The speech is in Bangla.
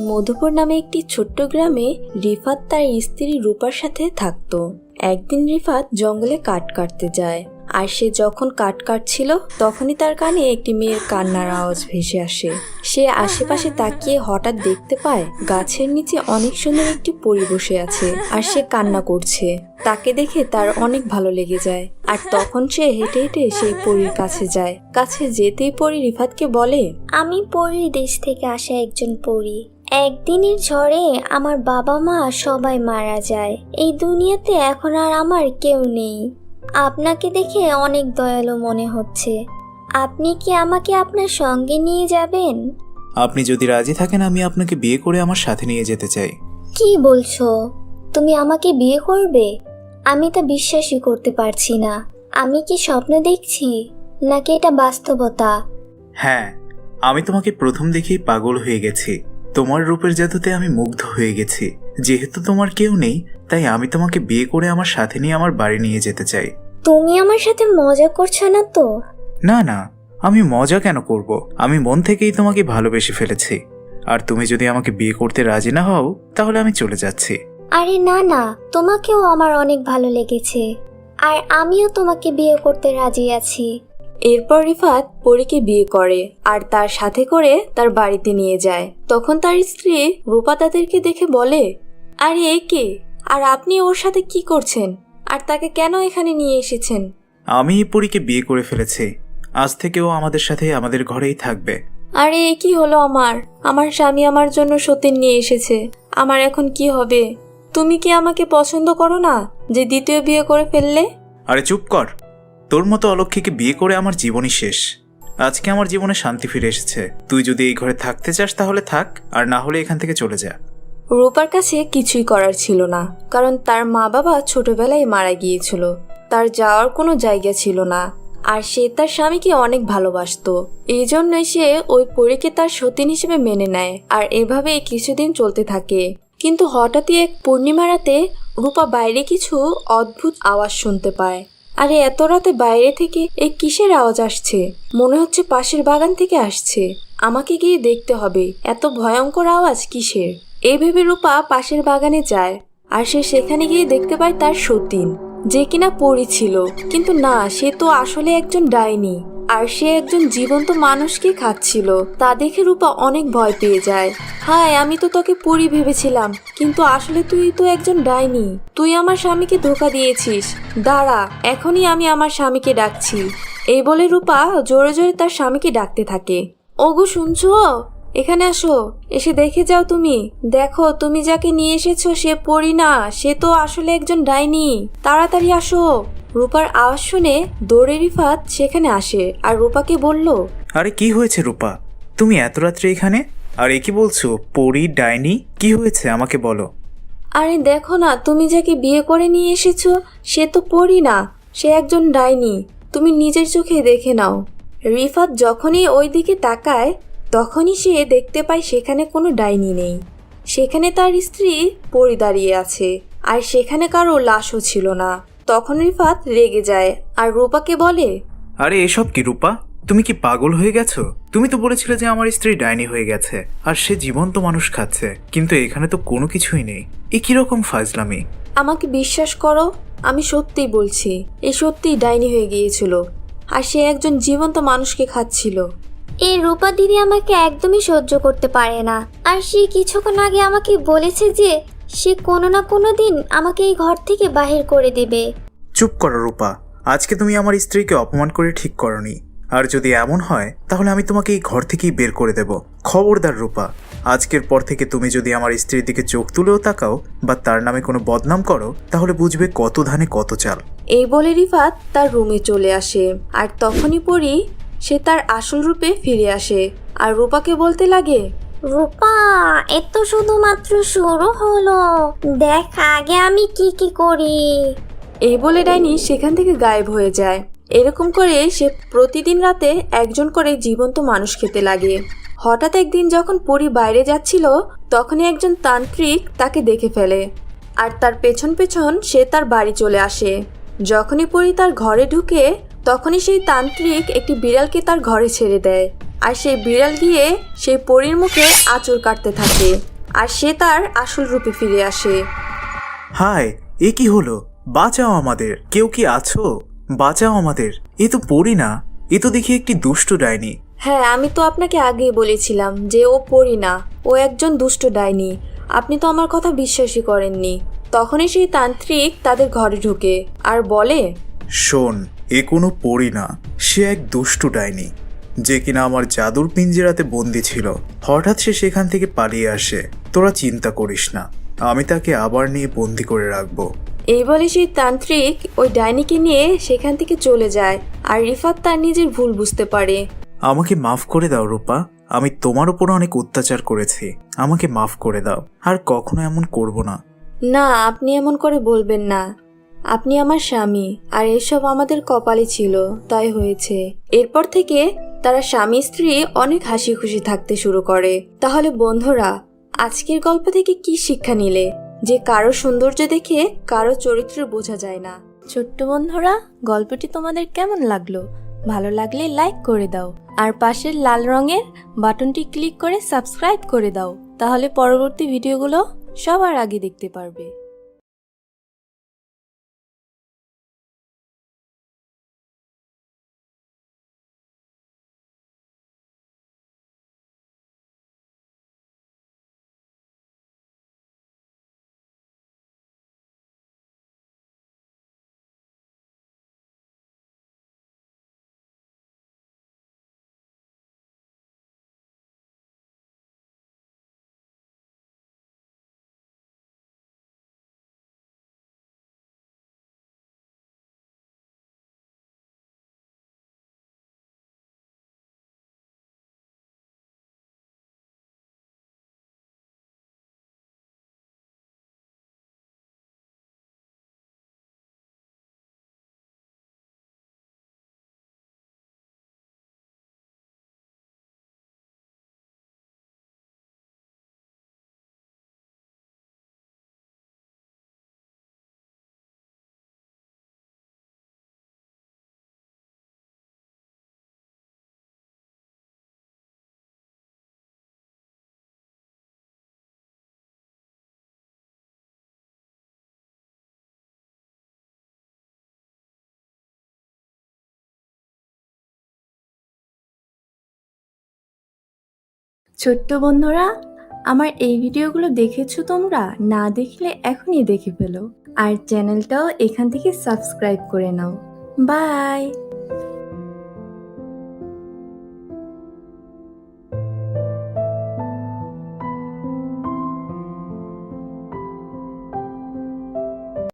মধুপুর নামে একটি ছোট্ট গ্রামে রিফাত তার স্ত্রী রূপার সাথে থাকতো। একদিন রিফাত জঙ্গলে কাঠ কাটতে যায়। আর সে যখন কাঠ কাটছিল, তখনই তার কানে একটি মেয়ের কান্নার আওয়াজ ভেসে আসে। সে আশেপাশে তাকিয়ে হঠাৎ দেখতে পায়, গাছের নিচে অনেক সুন্দর একটি পরি বসে আছে, আর সে কান্না করছে। তাকে দেখে তার অনেক ভালো লেগে যায়। আর তখন সে হেঁটে হেঁটে সেই পরীর কাছে যায়। কাছে যেতেই পরি রিফাতকে বলে, আমি পরীর দেশ থেকে আসা একজন পরী। একদিনের ঝড়ে আমার বাবা মা সবাই মারা যায়। এই দুনিয়াতে এখন আর আমার কেউ নেই। আপনাকে দেখে অনেক দয়ালু মনে হচ্ছে। আপনি কি আমাকে আপনার সঙ্গে নিয়ে যাবেন? আপনি যদি রাজি থাকেন আমি আপনাকে বিয়ে করে আমার সাথে নিয়ে যেতে চাই। কি বলছো? তুমি আমাকে বিয়ে করবে? আমি তা বিশ্বাসই করতে পারছি না। আমি কি স্বপ্ন দেখছি নাকি এটা বাস্তবতা? হ্যাঁ আমি তোমাকে প্রথম দেখেই পাগল হয়ে গেছি। তোমার রূপের জাদুতে আমি মুগ্ধ হয়ে গেছি। যেহেতু তোমার কেউ নেই তাই আমি তোমাকে বিয়ে করে আমার সাথে নিয়ে আমার বাড়ি নিয়ে যেতে চাই। তুমি আমার সাথে মজা করছ না তো? না না আমি মজা কেন করব? আমি মন থেকেই তোমাকে ভালোবেসে ফেলেছি। আর তুমি যদি আমাকে বিয়ে করতে রাজি না হও তাহলে আমি চলে যাচ্ছি। আরে না না তোমাকেও আমার অনেক ভালো লেগেছে। আর আমিও তোমাকে বিয়ে করতে রাজি আছি। এরপর রিফাত পরীকে বিয়ে করে আর তার সাথে করে তার বাড়িতে নিয়ে যায়। তখন তার স্ত্রী রূপা তাদেরকে দেখে বলে আরে এ কে? আর আপনি ওর সাথে কি করছেন? আর তাকে কেন এখানে নিয়ে এসেছেন? আমি এই পরীকে বিয়ে করে ফেলেছি। আজ থেকেও আমাদের সাথে আমাদের ঘরেই থাকবে। আরে এ কি হলো আমার? আমার স্বামী আমার জন্য সতীন নিয়ে এসেছে। আমার এখন কি হবে? তুমি কি আমাকে পছন্দ করো না যে দ্বিতীয় বিয়ে করে ফেললে? আরে চুপ কর। তোর মতো অলক্ষীকে বিয়ে করে আমার জীবনই শেষ। আজকে আমার জীবনে শান্তি ফিরে এসেছে। তুই যদি এই ঘরে থাকতে চাস তাহলে থাক, আর না হলে এখান থেকে চলে যা। রূপার কাছে কিছুই করার ছিল না, কারণ তার মা বাবা ছোটবেলায় মারা গিয়েছিল। তার যাওয়ার কোনো জায়গা ছিল না, আর সে তার স্বামীকে অনেক ভালোবাসতো। এই জন্যই সে ওই পরীকে তার সতীন হিসেবে মেনে নেয়, আর এভাবে কিছুদিন চলতে থাকে। কিন্তু হঠাৎই এক পূর্ণিমা রাতে রূপা বাইরে কিছু অদ্ভুত আওয়াজ শুনতে পায়। আরে এত রাতে বাইরে থেকে এই কিসের আওয়াজ আসছে? মনে হচ্ছে পাশের বাগান থেকে আসছে। আমাকে গিয়ে দেখতে হবে, এত ভয়ঙ্কর আওয়াজ কিসের? এই ভেবে রূপা পাশের বাগানে যায়, আর সে সেখানে গিয়ে দেখতে পায় তার সতীন, যে কিনা পড়েছিল ছিল। কিন্তু না, সে তো আসলে একজন ডাইনি। আর সে একজন জীবন্ত মানুষকে খাচ্ছিল। তা দেখে রূপা অনেক ভয় পেয়ে যায়। হায়, আমি তো তোকে পরি ভেবেছিলাম, কিন্তু আসলে তুই তো একজন ডাইনি। তুই আমার স্বামীকে ধোকা দিয়েছিস। দাঁড়া, এখনই আমি আমার স্বামীকে ডাকছি। এই বলে রূপা জোরে জোরে তার স্বামীকে ডাকতে থাকে। ওগো, শুনছো? এখানে আসো, এসে দেখে যাও তুমি। দেখো, তুমি যাকে নিয়ে এসেছ সে পড়ি না সে তো আসলে একজন ডাইনি। তাড়াতাড়ি আসো। রূপার আওয়াজ শুনে দৌড়ে রিফাত সেখানে আসে আর রূপাকে বলল আরে কি হয়েছে রূপা? তুমি এত রাত্রে এখানে? আর এ কি বলছো? পরি ডাইনি? কি হয়েছে? আমাকে বলো। আরে দেখো না তুমি যাকে বিয়ে করে নিয়ে এসেছ সে তো পড়ি না সে একজন ডাইনি। তুমি নিজের চোখে দেখে নাও। রিফাত যখনই ওই দিকে তাকায় তখনই সে দেখতে পায় সেখানে কোনো ডাইনি নেই। সেখানে তার স্ত্রী পরি দাঁড়িয়ে আছে আর সেখানে কারও লাশও ছিল না। তখন রিফাত রেগে যায়। আর রূপাকে বলে আরে এসব কি রূপা? তুমি কি পাগল হয়ে গেছো? তুমি তো বলেছিলে যে আমার স্ত্রী ডাইনি হয়ে গেছে আর সে জীবন্ত মানুষ খাচ্ছে কিন্তু এখানে তো কোনো কিছুই নেই। এ কীরকম ফাজলামি? আমাকে বিশ্বাস করো আমি সত্যিই বলছি এ সত্যিই ডাইনি হয়ে গিয়েছিল আর সে একজন জীবন্ত মানুষকে খাচ্ছিল। এই রূপা দিদি আমাকে একদমই সহ্য করতে পারে না আর সে কিছুক্ষণ আগে আমাকে বলেছে যে সে কোনো না কোনো দিন আমাকে এই ঘর থেকে বাহির করে দেবে। চুপ করো রূপা আজকে তুমি আমার স্ত্রীকে অপমান করে ঠিক করনি। আর যদি এমন হয় তাহলে আমি তোমাকে এই ঘর থেকেই বের করে দেব। খবরদার রূপা আজকের পর থেকে তুমি যদি আমার স্ত্রীর দিকে চোখ তুলেও তাকাও বা তার নামে কোনো বদনাম করো তাহলে বুঝবে কত ধানে কত চাল। এই বলে রিফাত তার রুমে চলে আসে। আর তখনই পরি সে তার আসল রূপে ফিরে আসে। আর রূপাকে বলতে লাগে রূপা, এত শুধুমাত্র শুরু হলো। দেখ আগে আমি কি কি করি। এই বলে ডাইনি সেখান থেকে গায়েব হয়ে যায়। এরকম করে সে প্রতিদিন রাতে একজন করে জীবন্ত মানুষ খেতে লাগে। হঠাৎ একদিন যখন পরি বাইরে যাচ্ছিল, তখনই একজন তান্ত্রিক তাকে দেখে ফেলে। আর তার পেছন পেছন সে তার বাড়ি চলে আসে। যখনই পরি তার ঘরে ঢুকে, তখনই সেই তান্ত্রিক একটি বিড়ালকে তার ঘরে ছেড়ে দেয়। আর সেই বিড়াল গিয়ে সেই পরীর মুখে আঁচড় কাটতে থাকে। আর সে তার আসল রূপে ফিরে আসে। হায় এ কি হলো? বাঁচাও আমাদের। কেউ কি আছো? বাঁচাও আমাদের। এ তো পড়ি না। এ তো দেখি একটি দুষ্ট ডাইনি। হ্যাঁ আমি তো আপনাকে আগেই বলেছিলাম যে ও পড়ি না। ও একজন দুষ্ট ডাইনি। আপনি তো আমার কথা বিশ্বাসই করেননি। তখনই সেই তান্ত্রিক তাদের ঘরে ঢুকে। আর বলে শোন এ কোনো পড়ি না। সে এক দুষ্টু ডাইনি। যে কিনা আমার জাদুর পিঞ্জেরাতে বন্দি ছিল। হঠাৎ সে সেখান থেকে পালিয়ে আসে। তোরা চিন্তা করিস না। আমি তাকে আবার নিয়ে বন্দি করে রাখব। এই বলে সেই তান্ত্রিক ওই ডাইনিকে নিয়ে সেখান থেকে চলে যায় আর রিফাত তার নিজের ভুল বুঝতে পারে। আমাকে মাফ করে দাও রূপা। আমি তোমার উপর অনেক অত্যাচার করেছি। আমাকে মাফ করে দাও। আর কখনো এমন করব না। না আপনি এমন করে বলবেন না। আপনি আমার স্বামী আর এসব আমাদের কপালে ছিল তাই হয়েছে। এরপর থেকে তারা স্বামী স্ত্রী অনেক হাসি খুশি থাকতে শুরু করে। তাহলে বন্ধুরা, আজকের গল্প থেকে কি শিক্ষা নিলে? যে কারও সৌন্দর্য দেখে কারও চরিত্র বোঝা যায় না। ছোট্ট বন্ধুরা, গল্পটি তোমাদের কেমন লাগল? ভালো লাগলে লাইক করে দাও। আর পাশের লাল রঙের বাটনটি ক্লিক করে সাবস্ক্রাইব করে দাও। তাহলে পরবর্তী ভিডিওগুলো সবার আগে দেখতে পারবে। ছোট্ট বন্ধুরা, আমার এই ভিডিওগুলো দেখেছ তোমরা? না দেখলে এখনই দেখে ফেলো। আর চ্যানেলটাও এখান থেকে সাবস্ক্রাইব করে নাও। বাই!